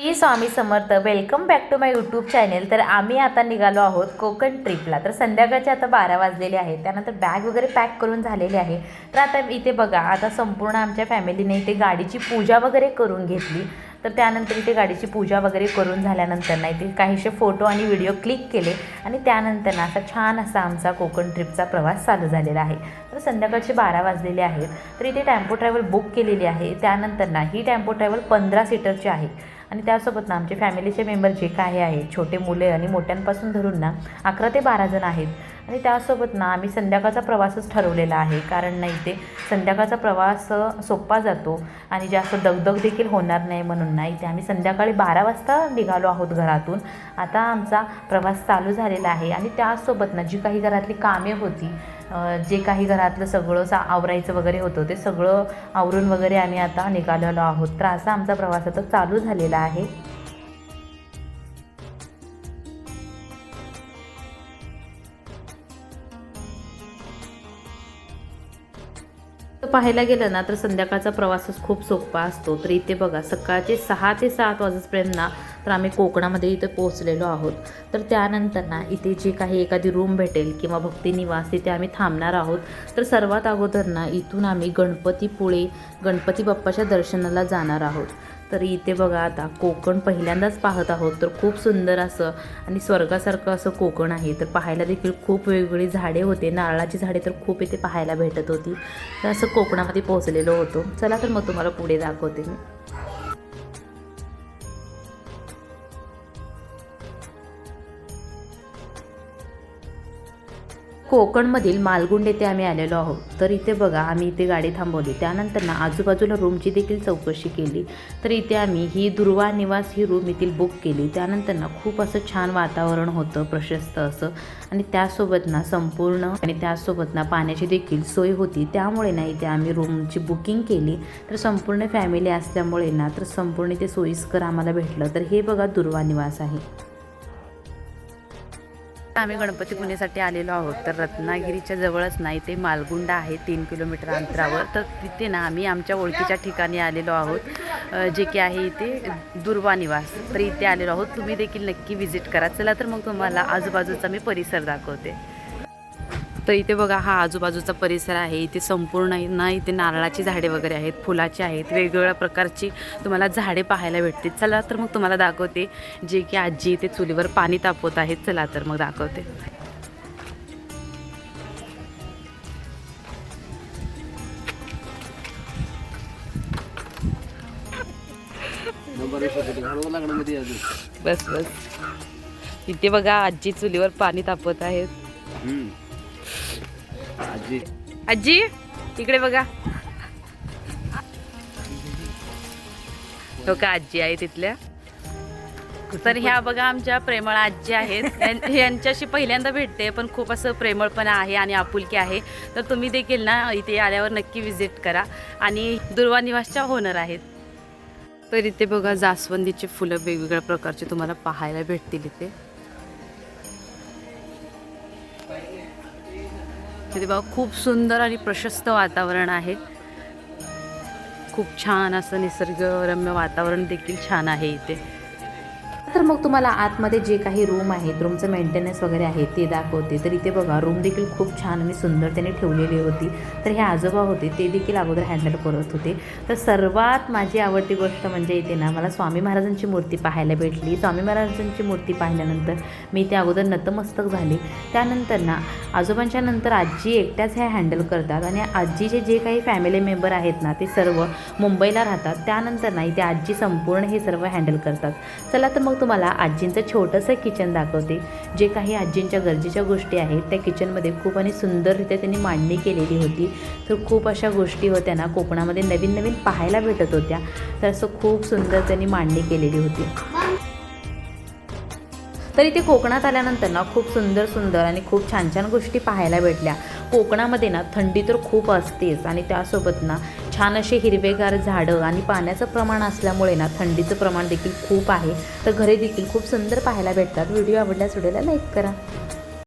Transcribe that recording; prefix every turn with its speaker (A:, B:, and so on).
A: Shri Swami Samarth welcome back to my YouTube channel तर आम्ही आता निघालो आहोत कोकण ट्रिपला तर संध्याकाळचे आता बारा वाजलेले आहेत. त्यानंतर बॅग वगैरे पॅक करून झालेली आहे. तर आता इथे बघा आता संपूर्ण आमच्या फॅमिलीने इथे गाडीची पूजा वगैरे करून घेतली. तर त्यानंतर इथे गाडीची पूजा वगैरे करून झाल्यानंतर ना इथे काहीसे फोटो आणि व्हिडिओ क्लिक केले. आणि त्यानंतर ना असा छान असा आमचा कोकण ट्रिपचा प्रवास चालू झालेला आहे. तर संध्याकाळचे बारा वाजलेले आहेत. तर इथे टेम्पो ट्रॅव्हल बुक केलेली आहे. त्यानंतर ना ही टेम्पो ट्रॅव्हल पंधरा सीटरची आहे. आणि त्यासोबत ना आमचे फॅमिलीचे मेंबर जे काही आहेत छोटे मुले आणि मोठ्यांपासून धरून ना अकरा ते बारा जण आहेत. आणि त्यासोबत ना आम्ही संध्याकाळचा प्रवासच ठरवलेला आहे. कारण ना इथे संध्याकाळचा प्रवास सोपा जातो आणि जास्त दगदग देखील होणार नाही म्हणून नाही ते आम्ही संध्याकाळी बारा वाजता निघालो आहोत घरातून. आता आमचा प्रवास चालू झालेला आहे. आणि त्यासोबत ना जी काही घरातली कामे होती जे काही घरातलं सगळं सा आवरायचं वगैरे होतं ते सगळं आवरून वगैरे आम्ही आता निघालेलो आहोत. तर असा आमचा प्रवास आता चालू झालेला आहे. तर पाहायला गेलं ना तर संध्याकाळचा प्रवासच खूप सोपा असतो. तर इथे बघा सकाळचे सहा ते सात वाजेपर्यंत ना तर आम्ही कोकणामध्ये इथे पोहोचलेलो आहोत. तर त्यानंतर ना इथे जे काही एखादी रूम भेटेल किंवा भक्ती निवास तिथे आम्ही थांबणार आहोत. तर सर्वात अगोदर ना इथून आम्ही गणपतीपुळे गणपती बाप्पाच्या दर्शनाला जाणार आहोत. तर इथे बघा आता कोकण पहिल्यांदाच पाहत आहोत. तर खूप सुंदर असं आणि स्वर्गासारखं असं कोकण आहे. तर पाहायला देखील खूप वेगवेगळी झाडे होते. नारळाची झाडे तर खूप इथे पाहायला भेटत होती. तर असं कोकणामध्ये पोहोचलेलो होतो. चला तर मग तुम्हाला पुढे दाखवते कोकणमधील मालगुंड येथे आम्ही आलेलो आहोत. तर इथे बघा आम्ही इथे गाडी थांबवली. त्यानंतर ना आजूबाजूला रूमची देखील चौकशी केली. तर इथे आम्ही ही दुर्वा निवास ही रूम येथील बुक केली. त्यानंतर ना खूप असं छान वातावरण होतं प्रशस्त असं. आणि त्यासोबत ना संपूर्ण आणि त्यासोबत ना पाण्याची देखील सोय होती. त्यामुळे ना इथे आम्ही रूमची बुकिंग केली. तर संपूर्ण फॅमिली असल्यामुळे ना तर संपूर्ण ते सोयीस्कर आम्हाला भेटलं. तर हे बघा दुर्वा निवास आहे. आम्ही गणपती पुण्यासाठी आलेलो आहोत. तर रत्नागिरीच्या जवळच नाही ते मालगुंडा आहे तीन किलोमीटर अंतरावर. तर तिथे ना आम्ही आमच्या ओळखीच्या ठिकाणी आलेलो आहोत जे की आहे इथे दुर्वा निवास. तर इथे आलेलो आहोत. तुम्ही देखील नक्की व्हिजिट करा. चला तर मग तुम्हाला आजूबाजूचा मी परिसर दाखवते. तर इथे बघा हा आजूबाजूचा परिसर आहे. इथे संपूर्ण ना इथे नारळाची झाडे वगैरे आहेत फुलाची आहेत वेगवेगळ्या प्रकारची तुम्हाला झाडे पाहायला भेटतील. चला तर मग तुम्हाला दाखवते जे की आजी इथे चुलीवर पाणी तापवत आहेत. चला तर मग दाखवते. बस बस. इथे बघा आजी चुलीवर पाणी तापवत आहेत.
B: आजी.
A: आजी इकडे बघा. हो का आजी आहे तिथल्या. तर ह्या बघा आमच्या प्रेमळ आजी आहेत. यांच्याशी पहिल्यांदा भेटते पण खूप असं प्रेमळपणा आहे आणि आपुलकी आहे. तर तुम्ही देखील ना इथे आल्यावर नक्की विजिट करा. आणि दुर्वा निवासच्या होणार आहेत. तर इथे बघा जास्वंदीचे फुलं वेगवेगळ्या प्रकारचे तुम्हाला पाहायला भेटतील इथे. तिथे बघा खूप सुंदर आणि प्रशस्त वातावरण आहे. खूप छान असं निसर्गरम्य वातावरण देखील छान आहे इथे. तर मग तुम्हाला आतमध्ये जे काही रूम आहेत रूमचं मेंटेनन्स वगैरे आहे ते दाखवते. तर इथे बघा रूम देखील खूप छान आणि सुंदर त्याने ठेवलेली होती. तर हे आजोबा होते ते देखील अगोदर हँडल करत होते. तर सर्वात माझी आवडती गोष्ट म्हणजे इथे ना मला स्वामी महाराजांची मूर्ती पाहायला भेटली. स्वामी महाराजांची मूर्ती पाहिल्यानंतर मी ते अगोदर नतमस्तक झाले. त्यानंतर ना आजोबांच्या नंतर आजी एकट्याच हे हँडल करतात आणि आजीचे जे काही फॅमिली मेंबर आहेत ना ते सर्व मुंबईला राहतात. त्यानंतर ना इथे आजी संपूर्ण हे सर्व हँडल करतात. चला तर मग तुम्हाला आजींचं छोटंसं किचन दाखवते. जे काही आजींच्या गरजेच्या गोष्टी आहेत त्या किचनमध्ये खूप आणि सुंदररित्या त्यांनी मांडणी केलेली होती. तर खूप अशा गोष्टी होत्या ना कोकणामध्ये नवीन नवीन पाहायला भेटत होत्या. तर असं खूप सुंदर त्यांनी मांडणी केलेली होती. तर इथे कोकणात आल्यानंतर ना खूप सुंदर सुंदर आणि खूप छान छान गोष्टी पाहायला भेटल्या. कोकणामध्ये ना थंडी तर खूप असतेच आणि त्यासोबत ना छान असे हिरवेगार झाडं आणि पाण्याचं प्रमाण असल्यामुळे ना थंडीचं प्रमाण देखील खूप आहे. तर घरे देखील खूप सुंदर पाहायला भेटतात. व्हिडिओ आवडल्यास व्हिडिओला लाईक करा.